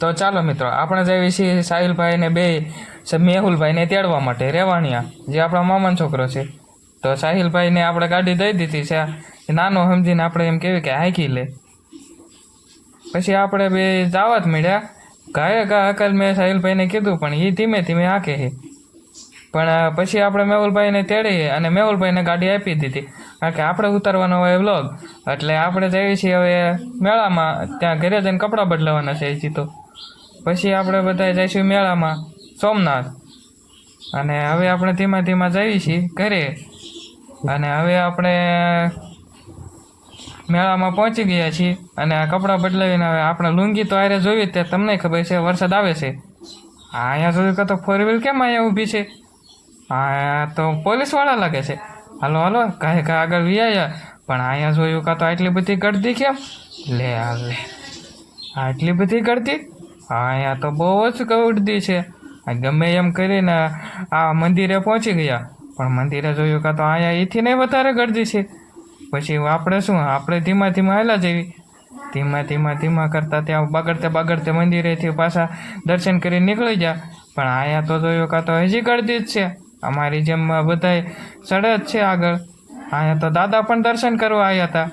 તો ચાલો મિત્રો, આપણે જઈએ છીએ સાહિલભાઈને બે મેહુલભાઈને તેડવા માટે રેવાણિયા, જે આપણા મામાનો છોકરો છે. તો સાહિલભાઈને આપણે ગાડી દઈ દીધી છે. નાનો સમજીને આપણે એમ કહેવી કે હાંકી લે. પછી આપણે બે જવા જ મળ્યા. ગાયે અકલ મેં સાહિલભાઈને કીધું, પણ એ ધીમે ધીમે હાંકે છે. પણ પછી આપણે મેહુલભાઈને તેડી અને મેહુલભાઈને ગાડી આપી દીધી. કારણ કે આપણે ઉતારવાનો હોય વ્લોગ. એટલે આપણે જઈએ છીએ હવે મેળામાં. ત્યાં ઘરે જઈને કપડાં બદલાવાના છે, હજી પછી આપણે બધા જઈશું મેળામાં. સોમનાથ. અને હવે આપણે ધીમા ધીમા જઈએ છીએ ઘરે. અને હવે આપણે મેળામાં પહોંચી ગયા છીએ. અને આ કપડાં બદલાવીને હવે આપણે લુંગી તો આરે જોઈએ જ તે તમને ખબર છે, વરસાદ આવે છે. અહીંયા જોયું કે તો ફોર વ્હીલ કેમ અહીંયા ઊભી છે? આ તો પોલીસવાળા લાગે છે. હાલો હાલો, કાંઈ કાંઈ આગળ વ્યાયા પણ અહીંયા જોયું કાં તો આટલી બધી ગળતી કેમ? લે લે. આટલી બધી ગળતી અહીંયા તો બહુ જ ગળતી છે. ગમે એમ કરીને આ મંદિરે પહોંચી ગયા. પણ મંદિરે જોયું કાં તો અહીંયા એથી નહીં વધારે ગળતી છે. પછી આપણે શું? આપણે ધીમા ધીમા હાલા જેવી. ધીમા ધીમા ધીમા કરતા ત્યાં બગડતે બગડતે મંદિરેથી પાછા દર્શન કરી નીકળી ગયા. પણ અહીંયા તો જોયું કાં તો હજી ગળદી જ છે. અમારી જેમ બધાય ચડે જ છે આગળ. અહીંયા તો દાદા પણ દર્શન કરવા આવ્યા હતા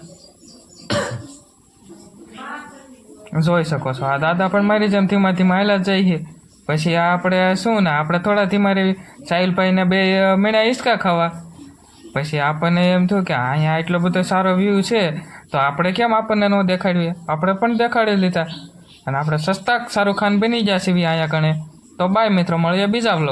જોઈ શકો છો. આ દાદા પણ મારી જેમ ધીમા ધીમા હાલા જઈએ પછી આ આપણે શું ને, આપણે થોડા ધીમા રહી સાહિલભાઈને બે મીણા હિંચકા ખાવા. પછી આપણને એમ થયું કે અહીંયા એટલો બધો સારો વ્યૂ છે, તો આપણે કેમ આપણને ન દેખાડીએ? આપણે પણ દેખાડી લીધા. અને આપણે સસ્તા શાહરૂખ ખાન બની ગયા છીએ અહીંયા કણે. તો બાય મિત્રો, મળીએ બીજા vlog